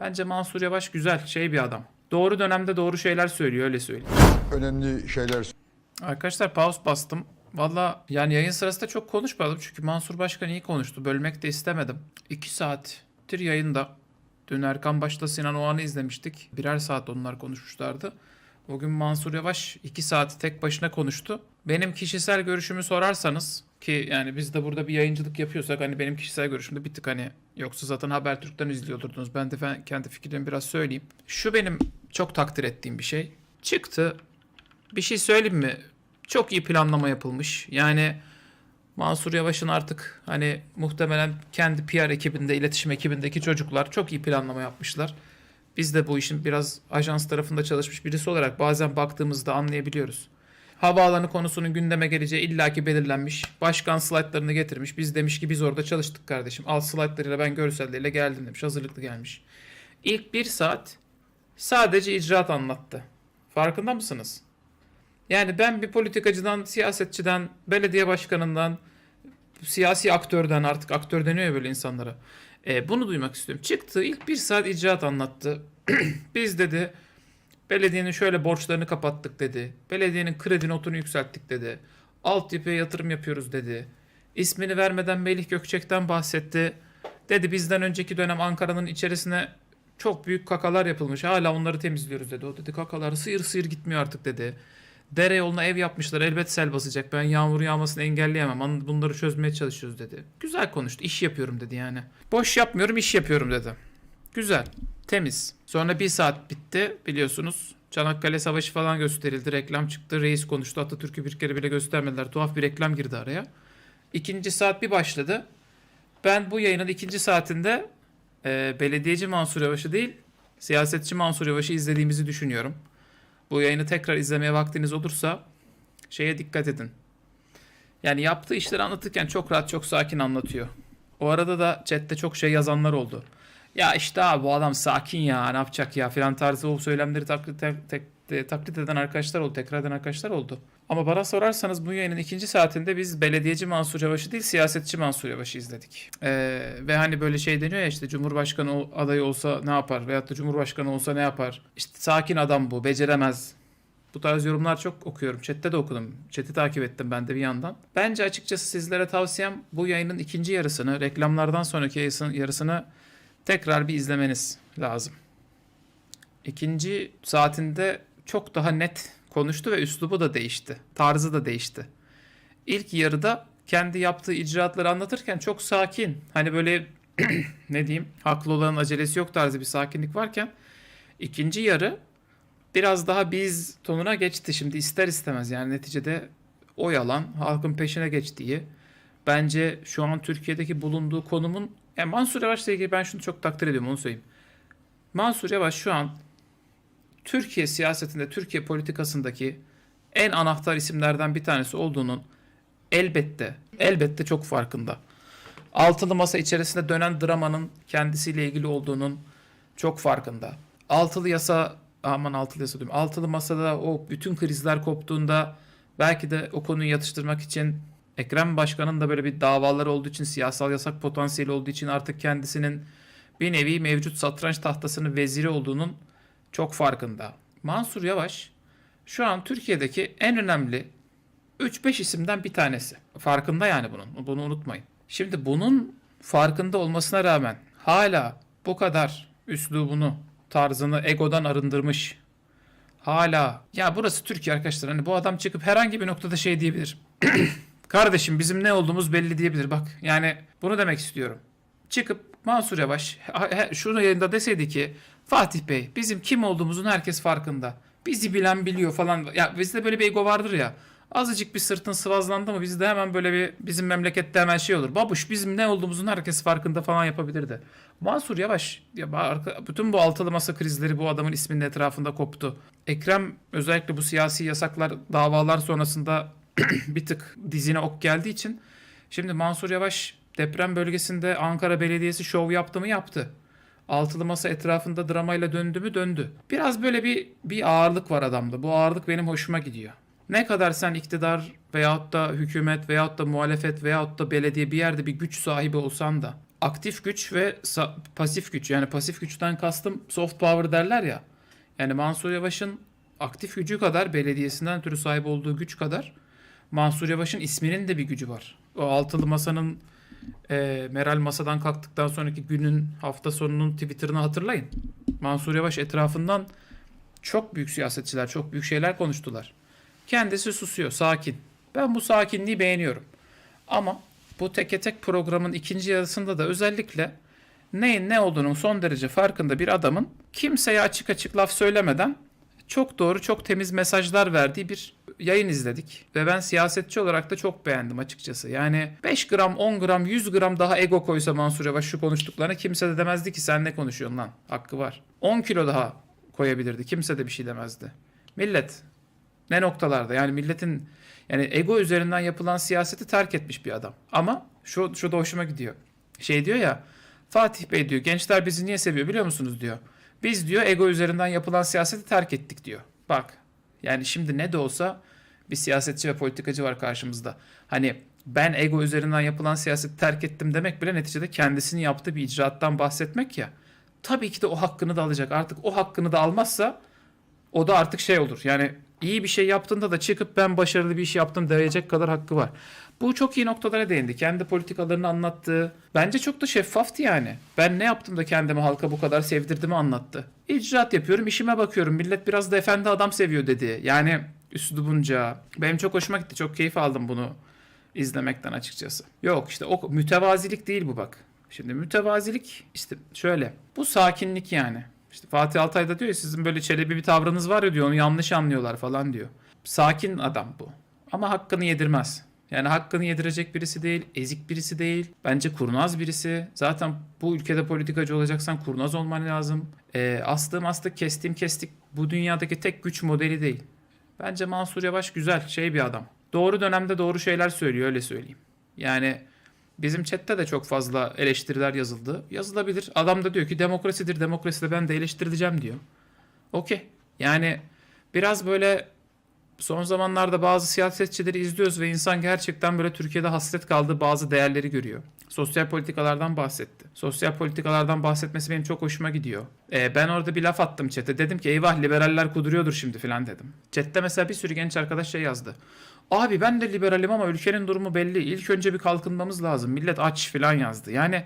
Bence Mansur Yavaş güzel şey bir adam. Doğru dönemde doğru şeyler söylüyor öyle söyleyeyim. önemli şeyler Arkadaşlar pause bastım. Valla yani yayın sırasında çok konuşmadım çünkü Mansur Başkan iyi konuştu. Bölmek de istemedim. 2 saattir yayında. Dün Erkan Baş'la Sinan Oğan'ı izlemiştik. Birer saat onlar konuşmuşlardı. Bugün Mansur Yavaş 2 saat tek başına konuştu. Benim kişisel görüşümü sorarsanız ki yani biz de burada bir yayıncılık yapıyorsak hani benim kişisel görüşümde bir tık hani yoksa zaten Habertürk'ten izliyordunuz. Ben de kendi fikirlerimi biraz söyleyeyim. Şu benim çok takdir ettiğim bir şey. Çıktı bir şey söyleyeyim mi? Çok iyi planlama yapılmış. Yani Mansur Yavaş'ın artık hani muhtemelen kendi PR ekibinde, iletişim ekibindeki çocuklar çok iyi planlama yapmışlar. Biz de bu işin biraz ajans tarafında çalışmış birisi olarak bazen baktığımızda anlayabiliyoruz. Havaalanı konusunun gündeme geleceği illaki belirlenmiş. Başkan slaytlarını getirmiş. Biz demiş ki biz orada çalıştık kardeşim. Al slaytlarıyla ben görselleriyle geldim demiş. Hazırlıklı gelmiş. İlk bir saat sadece icraat anlattı. Farkında mısınız? Yani ben bir politikacıdan, siyasetçiden, belediye başkanından, siyasi aktörden artık aktör deniyor ya böyle insanlara. E, bunu duymak istiyorum. Çıktı ilk bir saat icraat anlattı. Biz dedi belediyenin şöyle borçlarını kapattık dedi. Belediyenin kredi notunu yükselttik dedi. Altyapıya yatırım yapıyoruz dedi. İsmini vermeden Melih Gökçek'ten bahsetti. Dedi bizden önceki dönem Ankara'nın içerisine çok büyük kakalar yapılmış. Hala onları temizliyoruz dedi. O dedi kakalar sıyır sıyır gitmiyor artık dedi. Dere yoluna ev yapmışlar. Elbet sel basacak. Ben yağmur yağmasını engelleyemem. Bunları çözmeye çalışıyoruz dedi. Güzel konuştu. İş yapıyorum dedi yani. Boş yapmıyorum, iş yapıyorum dedi. Güzel. Temiz. Sonra bir saat bitti biliyorsunuz. Çanakkale Savaşı falan gösterildi. Reklam çıktı. Reis konuştu. Atatürk'ü bir kere bile göstermediler. Tuhaf bir reklam girdi araya. İkinci saat bir başladı. Ben bu yayının ikinci saatinde e, belediyeci Mansur Yavaş'ı değil, siyasetçi Mansur Yavaş'ı izlediğimizi düşünüyorum. Bu yayını tekrar izlemeye vaktiniz olursa şeye dikkat edin. Yani yaptığı işleri anlatırken çok rahat, çok sakin anlatıyor. O arada da chatte çok şey yazanlar oldu. Ya işte abi bu adam sakin ya ne yapacak ya filan tarzı o söylemleri taklit, tek- tek- taklit eden arkadaşlar oldu, tekrar eden arkadaşlar oldu. Ama bana sorarsanız bu yayının ikinci saatinde biz belediyeci Mansur Yavaş'ı değil siyasetçi Mansur Yavaş'ı izledik. Ee, ve hani böyle şey deniyor ya işte Cumhurbaşkanı adayı olsa ne yapar veyahut da Cumhurbaşkanı olsa ne yapar? İşte sakin adam bu, beceremez. Bu tarz yorumlar çok okuyorum. Chat'te de okudum. Chat'i takip ettim ben de bir yandan. Bence açıkçası sizlere tavsiyem bu yayının ikinci yarısını, reklamlardan sonraki yarısını tekrar bir izlemeniz lazım. İkinci saatinde çok daha net konuştu ve üslubu da değişti. Tarzı da değişti. İlk yarıda kendi yaptığı icraatları anlatırken çok sakin. Hani böyle ne diyeyim haklı olanın acelesi yok tarzı bir sakinlik varken ikinci yarı biraz daha biz tonuna geçti. Şimdi ister istemez yani neticede o yalan halkın peşine geçtiği bence şu an Türkiye'deki bulunduğu konumun yani Mansur Yavaş'la ilgili ben şunu çok takdir ediyorum onu söyleyeyim. Mansur Yavaş şu an Türkiye siyasetinde, Türkiye politikasındaki en anahtar isimlerden bir tanesi olduğunun elbette, elbette çok farkında. Altılı masa içerisinde dönen dramanın kendisiyle ilgili olduğunun çok farkında. Altılı yasa, aman altılı yasa diyorum. Altılı masada o bütün krizler koptuğunda belki de o konuyu yatıştırmak için Ekrem Başkan'ın da böyle bir davaları olduğu için, siyasal yasak potansiyeli olduğu için artık kendisinin bir nevi mevcut satranç tahtasının veziri olduğunun çok farkında. Mansur Yavaş şu an Türkiye'deki en önemli 3-5 isimden bir tanesi. Farkında yani bunun. Bunu unutmayın. Şimdi bunun farkında olmasına rağmen hala bu kadar üslubunu, tarzını egodan arındırmış. Hala ya burası Türkiye arkadaşlar. Hani bu adam çıkıp herhangi bir noktada şey diyebilir. Kardeşim bizim ne olduğumuz belli diyebilir. Bak yani bunu demek istiyorum. Çıkıp Mansur Yavaş şunu yayında deseydi ki Fatih Bey bizim kim olduğumuzun herkes farkında. Bizi bilen biliyor falan. Ya bizde böyle bir ego vardır ya. Azıcık bir sırtın sıvazlandı mı bizde hemen böyle bir bizim memlekette hemen şey olur. Babuş bizim ne olduğumuzun herkes farkında falan yapabilirdi. Mansur Yavaş ya arka- bütün bu altılı masa krizleri bu adamın isminin etrafında koptu. Ekrem özellikle bu siyasi yasaklar davalar sonrasında bir tık dizine ok geldiği için şimdi Mansur Yavaş deprem bölgesinde Ankara Belediyesi şov yaptı mı yaptı. Altılı masa etrafında dramayla döndü mü döndü. Biraz böyle bir bir ağırlık var adamda. Bu ağırlık benim hoşuma gidiyor. Ne kadar sen iktidar veyahut da hükümet veyahut da muhalefet veyahut da belediye bir yerde bir güç sahibi olsan da aktif güç ve pasif güç. Yani pasif güçten kastım soft power derler ya. Yani Mansur Yavaş'ın aktif gücü kadar belediyesinden ötürü sahip olduğu güç kadar Mansur Yavaş'ın isminin de bir gücü var. O altılı masanın e, Meral masadan kalktıktan sonraki günün hafta sonunun Twitter'ını hatırlayın. Mansur Yavaş etrafından çok büyük siyasetçiler, çok büyük şeyler konuştular. Kendisi susuyor, sakin. Ben bu sakinliği beğeniyorum. Ama bu teke tek programın ikinci yarısında da özellikle neyin ne olduğunun son derece farkında bir adamın kimseye açık açık laf söylemeden çok doğru, çok temiz mesajlar verdiği bir yayın izledik. Ve ben siyasetçi olarak da çok beğendim açıkçası. Yani 5 gram, 10 gram, 100 gram daha ego koysa Mansur Yavaş şu konuştuklarına kimse de demezdi ki sen ne konuşuyorsun lan? Hakkı var. 10 kilo daha koyabilirdi. Kimse de bir şey demezdi. Millet ne noktalarda yani milletin yani ego üzerinden yapılan siyaseti terk etmiş bir adam. Ama şu şu da hoşuma gidiyor. Şey diyor ya Fatih Bey diyor gençler bizi niye seviyor biliyor musunuz diyor. Biz diyor ego üzerinden yapılan siyaseti terk ettik diyor. Bak yani şimdi ne de olsa bir siyasetçi ve politikacı var karşımızda. Hani ben ego üzerinden yapılan siyaseti terk ettim demek bile neticede kendisinin yaptığı bir icraattan bahsetmek ya. Tabii ki de o hakkını da alacak. Artık o hakkını da almazsa o da artık şey olur. Yani iyi bir şey yaptığında da çıkıp ben başarılı bir iş yaptım diyecek kadar hakkı var. Bu çok iyi noktalara değindi. Kendi politikalarını anlattı. Bence çok da şeffaftı yani. Ben ne yaptım da kendimi halka bu kadar sevdirdiğimi anlattı. İcraat yapıyorum, işime bakıyorum. Millet biraz da efendi adam seviyor dedi. Yani üslubunca. Benim çok hoşuma gitti. Çok keyif aldım bunu izlemekten açıkçası. Yok işte o mütevazilik değil bu bak. Şimdi mütevazilik işte şöyle. Bu sakinlik yani. İşte Fatih Altay da diyor ya sizin böyle çelebi bir tavrınız var ya diyor onu yanlış anlıyorlar falan diyor. Sakin adam bu. Ama hakkını yedirmez. Yani hakkını yedirecek birisi değil, ezik birisi değil. Bence kurnaz birisi. Zaten bu ülkede politikacı olacaksan kurnaz olman lazım. Ee, astığım astık, kestiğim kestik. Bu dünyadaki tek güç modeli değil. Bence Mansur Yavaş güzel, şey bir adam. Doğru dönemde doğru şeyler söylüyor, öyle söyleyeyim. Yani Bizim chatte de çok fazla eleştiriler yazıldı. Yazılabilir. Adam da diyor ki demokrasidir, demokraside ben de eleştirileceğim diyor. Okey. Yani biraz böyle son zamanlarda bazı siyasetçileri izliyoruz ve insan gerçekten böyle Türkiye'de hasret kaldığı bazı değerleri görüyor. Sosyal politikalardan bahsetti. Sosyal politikalardan bahsetmesi benim çok hoşuma gidiyor. Ee, ben orada bir laf attım chat'e. Dedim ki eyvah liberaller kuduruyordur şimdi filan dedim. Chat'te mesela bir sürü genç arkadaş şey yazdı. Abi ben de liberalim ama ülkenin durumu belli. İlk önce bir kalkınmamız lazım. Millet aç filan yazdı. Yani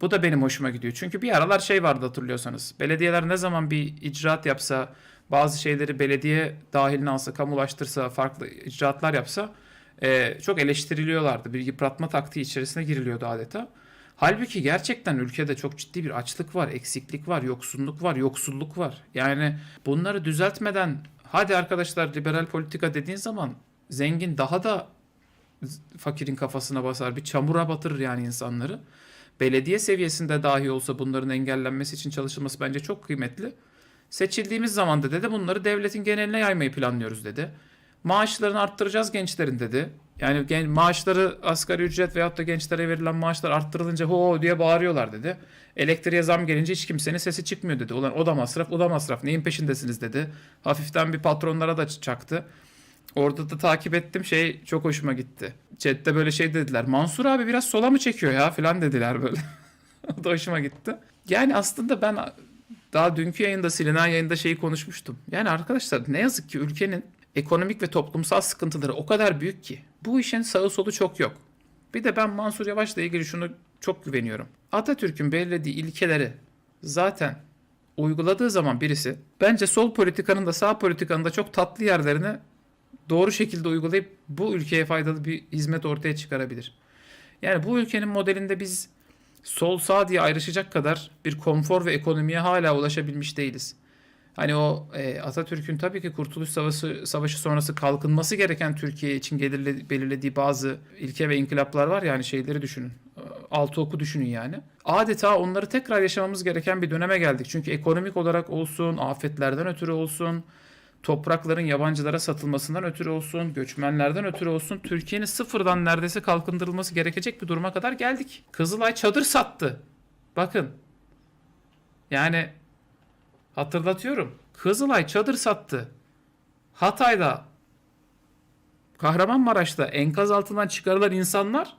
bu da benim hoşuma gidiyor. Çünkü bir aralar şey vardı hatırlıyorsanız. Belediyeler ne zaman bir icraat yapsa, bazı şeyleri belediye dahiline alsa, kamulaştırsa, farklı icraatlar yapsa e, çok eleştiriliyorlardı. Bir yıpratma taktiği içerisine giriliyordu adeta. Halbuki gerçekten ülkede çok ciddi bir açlık var, eksiklik var, yoksulluk var, yoksulluk var. Yani bunları düzeltmeden hadi arkadaşlar liberal politika dediğin zaman zengin daha da fakirin kafasına basar. Bir çamura batırır yani insanları. Belediye seviyesinde dahi olsa bunların engellenmesi için çalışılması bence çok kıymetli. Seçildiğimiz zaman da dedi bunları devletin geneline yaymayı planlıyoruz dedi. Maaşlarını arttıracağız gençlerin dedi. Yani maaşları asgari ücret veyahut da gençlere verilen maaşlar arttırılınca ho diye bağırıyorlar dedi. Elektriğe zam gelince hiç kimsenin sesi çıkmıyor dedi. Ulan o da masraf o da masraf neyin peşindesiniz dedi. Hafiften bir patronlara da çaktı. Orada da takip ettim şey çok hoşuma gitti. Chat'te böyle şey dediler. Mansur abi biraz sola mı çekiyor ya falan dediler böyle. o da hoşuma gitti. Yani aslında ben daha dünkü yayında silinen yayında şeyi konuşmuştum. Yani arkadaşlar ne yazık ki ülkenin ekonomik ve toplumsal sıkıntıları o kadar büyük ki. Bu işin sağı solu çok yok. Bir de ben Mansur Yavaş'la ilgili şunu çok güveniyorum. Atatürk'ün belirlediği ilkeleri zaten uyguladığı zaman birisi bence sol politikanın da sağ politikanın da çok tatlı yerlerini doğru şekilde uygulayıp bu ülkeye faydalı bir hizmet ortaya çıkarabilir. Yani bu ülkenin modelinde biz sol sağ diye ayrışacak kadar bir konfor ve ekonomiye hala ulaşabilmiş değiliz. Hani o e, Atatürk'ün tabii ki Kurtuluş Savaşı, Savaşı sonrası kalkınması gereken Türkiye için gelirle, belirlediği bazı ilke ve inkılaplar var yani şeyleri düşünün. Altı oku düşünün yani. Adeta onları tekrar yaşamamız gereken bir döneme geldik. Çünkü ekonomik olarak olsun, afetlerden ötürü olsun, toprakların yabancılara satılmasından ötürü olsun, göçmenlerden ötürü olsun Türkiye'nin sıfırdan neredeyse kalkındırılması gerekecek bir duruma kadar geldik. Kızılay çadır sattı. Bakın. Yani hatırlatıyorum. Kızılay çadır sattı. Hatay'da Kahramanmaraş'ta enkaz altından çıkarılan insanlar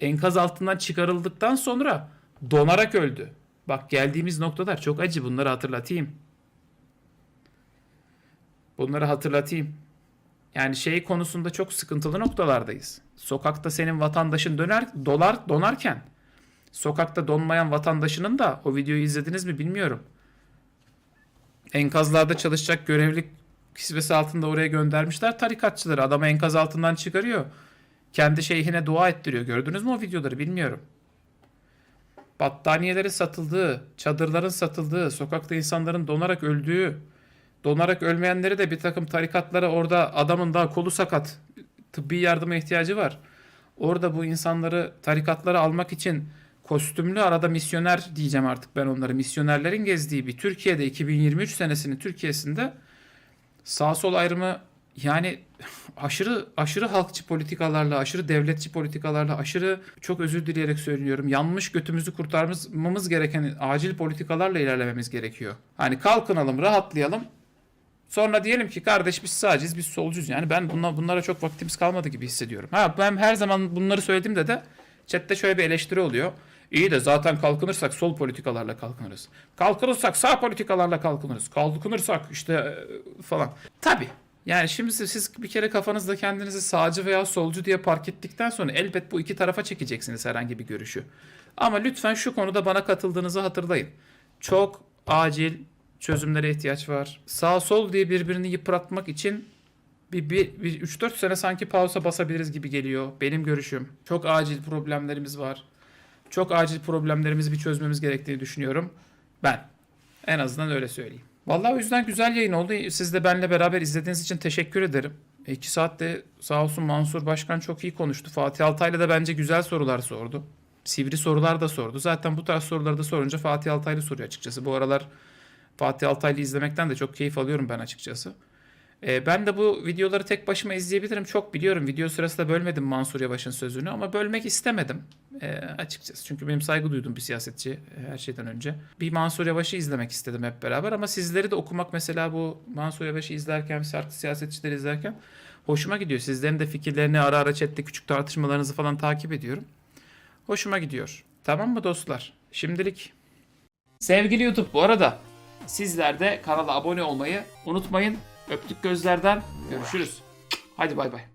enkaz altından çıkarıldıktan sonra Donarak öldü. Bak geldiğimiz noktalar çok acı. Bunları hatırlatayım. Bunları hatırlatayım. Yani şey konusunda çok sıkıntılı noktalardayız. Sokakta senin vatandaşın döner, dolar donarken sokakta donmayan vatandaşının da o videoyu izlediniz mi bilmiyorum. Enkazlarda çalışacak görevli kisvesi altında oraya göndermişler tarikatçıları. Adamı enkaz altından çıkarıyor. Kendi şeyhine dua ettiriyor. Gördünüz mü o videoları bilmiyorum. Battaniyelerin satıldığı, çadırların satıldığı, sokakta insanların donarak öldüğü, donarak ölmeyenleri de bir takım tarikatlara orada adamın daha kolu sakat, tıbbi yardıma ihtiyacı var. Orada bu insanları tarikatlara almak için kostümlü arada misyoner diyeceğim artık ben onları. Misyonerlerin gezdiği bir Türkiye'de 2023 senesinin Türkiye'sinde sağ sol ayrımı yani aşırı aşırı halkçı politikalarla, aşırı devletçi politikalarla, aşırı çok özür dileyerek söylüyorum. Yanmış götümüzü kurtarmamız gereken acil politikalarla ilerlememiz gerekiyor. Hani kalkınalım, rahatlayalım. Sonra diyelim ki kardeş biz sağcıyız, biz solcuyuz. Yani ben bunla, bunlara çok vaktimiz kalmadı gibi hissediyorum. Ha ben her zaman bunları söylediğimde de chatte şöyle bir eleştiri oluyor. İyi de zaten kalkınırsak sol politikalarla kalkınırız. Kalkınırsak sağ politikalarla kalkınırız. Kalkınırsak işte e, falan. Tabii. Yani şimdi siz, bir kere kafanızda kendinizi sağcı veya solcu diye park ettikten sonra elbet bu iki tarafa çekeceksiniz herhangi bir görüşü. Ama lütfen şu konuda bana katıldığınızı hatırlayın. Çok acil çözümlere ihtiyaç var. Sağ sol diye birbirini yıpratmak için bir, bir, bir 3-4 sene sanki pausa basabiliriz gibi geliyor. Benim görüşüm. Çok acil problemlerimiz var. Çok acil problemlerimizi bir çözmemiz gerektiğini düşünüyorum. Ben. En azından öyle söyleyeyim. Vallahi o yüzden güzel yayın oldu. Siz de benimle beraber izlediğiniz için teşekkür ederim. İki saatte sağ olsun Mansur Başkan çok iyi konuştu. Fatih Altaylı da bence güzel sorular sordu. Sivri sorular da sordu. Zaten bu tarz soruları da sorunca Fatih Altaylı soruyor açıkçası. Bu aralar Fatih Altaylı izlemekten de çok keyif alıyorum ben açıkçası. Ee, ben de bu videoları tek başıma izleyebilirim. Çok biliyorum. Video sırasında bölmedim Mansur Yavaş'ın sözünü ama bölmek istemedim ee, açıkçası. Çünkü benim saygı duyduğum bir siyasetçi e, her şeyden önce. Bir Mansur Yavaş'ı izlemek istedim hep beraber ama sizleri de okumak mesela bu Mansur Yavaş'ı izlerken, farklı siyasetçileri izlerken hoşuma gidiyor. Sizlerin de fikirlerini ara ara chatte küçük tartışmalarınızı falan takip ediyorum. Hoşuma gidiyor. Tamam mı dostlar? Şimdilik Sevgili YouTube bu arada sizler de kanala abone olmayı unutmayın. Öptük gözlerden. Görüşürüz. Hadi bay bay.